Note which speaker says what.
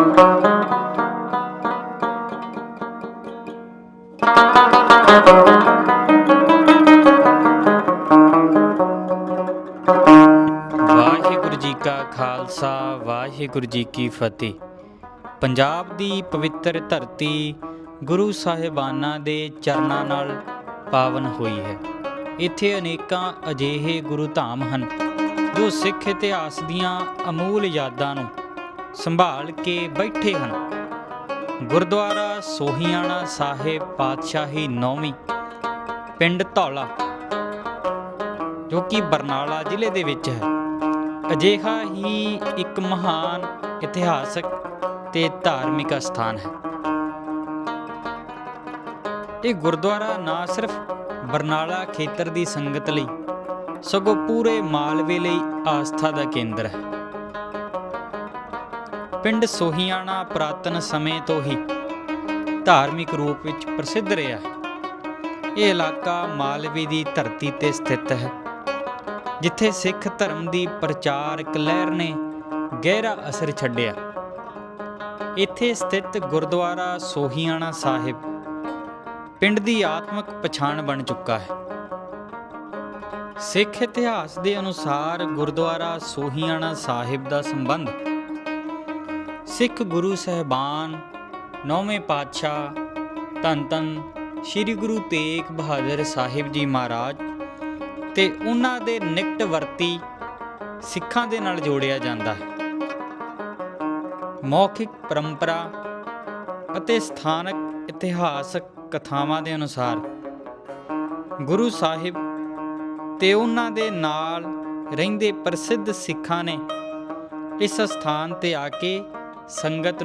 Speaker 1: ਵਾਹਿਗੁਰੂ ਜੀ ਕਾ ਖਾਲਸਾ, ਵਾਹਿਗੁਰੂ ਜੀ ਕੀ ਫਤਿਹ। ਪੰਜਾਬ ਦੀ ਪਵਿੱਤਰ ਧਰਤੀ ਗੁਰੂ ਸਾਹਿਬਾਨਾਂ ਦੇ ਚਰਨਾਂ ਨਾਲ ਪਾਵਨ ਹੋਈ ਹੈ। ਇੱਥੇ ਅਨੇਕਾਂ ਅਜਿਹੇ ਗੁਰੂ ਧਾਮ ਹਨ, ਜੋ ਸਿੱਖ ਇਤਿਹਾਸ ਦੀਆਂ ਅਮੂਲ ਯਾਦਾਂ ਨੂੰ ਸੰਭਾਲ ਕੇ ਬੈਠੇ ਹਨ। ਗੁਰਦੁਆਰਾ ਸੋਹੀਆਣਾ ਸਾਹਿਬ ਪਾਤਸ਼ਾਹੀ ਨੌਵੀਂ, ਪਿੰਡ ਧੌਲਾ, ਜੋ ਕਿ ਬਰਨਾਲਾ ਜ਼ਿਲ੍ਹੇ ਦੇ ਵਿੱਚ ਹੈ। ਅਜਿਹਾ ਹੀ ਇੱਕ ਮਹਾਨ ਇਤਿਹਾਸਕ ਤੇ ਧਾਰਮਿਕ ਸਥਾਨ ਹੈ। ਇਹ ਗੁਰਦੁਆਰਾ ਨਾ ਸਿਰਫ ਬਰਨਾਲਾ ਖੇਤਰ ਦੀ ਸੰਗਤ ਲਈ, ਸਗੋਂ ਪੂਰੇ ਮਾਲਵੇ ਲਈ ਆਸਥਾ ਦਾ ਕੇਂਦਰ ਹੈ। ਪਿੰਡ ਸੋਹੀਆਣਾ ਪੁਰਾਤਨ ਸਮੇਂ ਤੋਂ ਹੀ ਧਾਰਮਿਕ ਰੂਪ ਵਿੱਚ ਪ੍ਰਸਿੱਧ ਰਿਹਾ ਹੈ। ਇਹ ਇਲਾਕਾ ਮਾਲਵੇ ਦੀ ਧਰਤੀ ਤੇ ਸਥਿਤ ਹੈ, ਜਿੱਥੇ ਸਿੱਖ ਧਰਮ ਦੀ ਪ੍ਰਚਾਰਕ ਲਹਿਰ ਨੇ ਗਹਿਰਾ ਅਸਰ ਛੱਡਿਆ। ਇੱਥੇ ਸਥਿਤ ਗੁਰਦੁਆਰਾ ਸੋਹੀਆਣਾ ਸਾਹਿਬ ਪਿੰਡ ਦੀ ਆਤਮਿਕ ਪਛਾਣ ਬਣ ਚੁੱਕਾ ਹੈ। ਸਿੱਖ ਇਤਿਹਾਸ ਦੇ ਅਨੁਸਾਰ ਗੁਰਦੁਆਰਾ ਸੋਹੀਆਣਾ ਸਾਹਿਬ ਦਾ ਸੰਬੰਧ ਸਿੱਖ ਗੁਰੂ ਸਹਿਬਾਨ, ਨੌਵੇਂ ਪਾਤਸ਼ਾਹ, ਧੰਨ ਧੰਨ ਸ੍ਰੀ ਗੁਰੂ ਤੇਗ ਬਹਾਦਰ ਸਾਹਿਬ ਜੀ ਮਹਾਰਾਜ ਤੇ ਉਹਨਾਂ ਦੇ ਨਿਕਟ ਵਰਤੀ ਸਿੱਖਾਂ ਦੇ ਨਾਲ ਜੋੜਿਆ ਜਾਂਦਾ ਹੈ। ਮੌਖਿਕ ਪਰੰਪਰਾ ਅਤੇ ਸਥਾਨਕ ਇਤਿਹਾਸਕ ਕਥਾਵਾਂ ਦੇ ਅਨੁਸਾਰ ਗੁਰੂ ਸਾਹਿਬ ਤੇ ਉਹਨਾਂ ਦੇ ਨਾਲ ਰਹਿੰਦੇ ਪ੍ਰਸਿੱਧ ਸਿੱਖਾਂ ਨੇ ਇਸ ਸਥਾਨ ਤੇ ਆ ਕੇ ਸੰਗਤ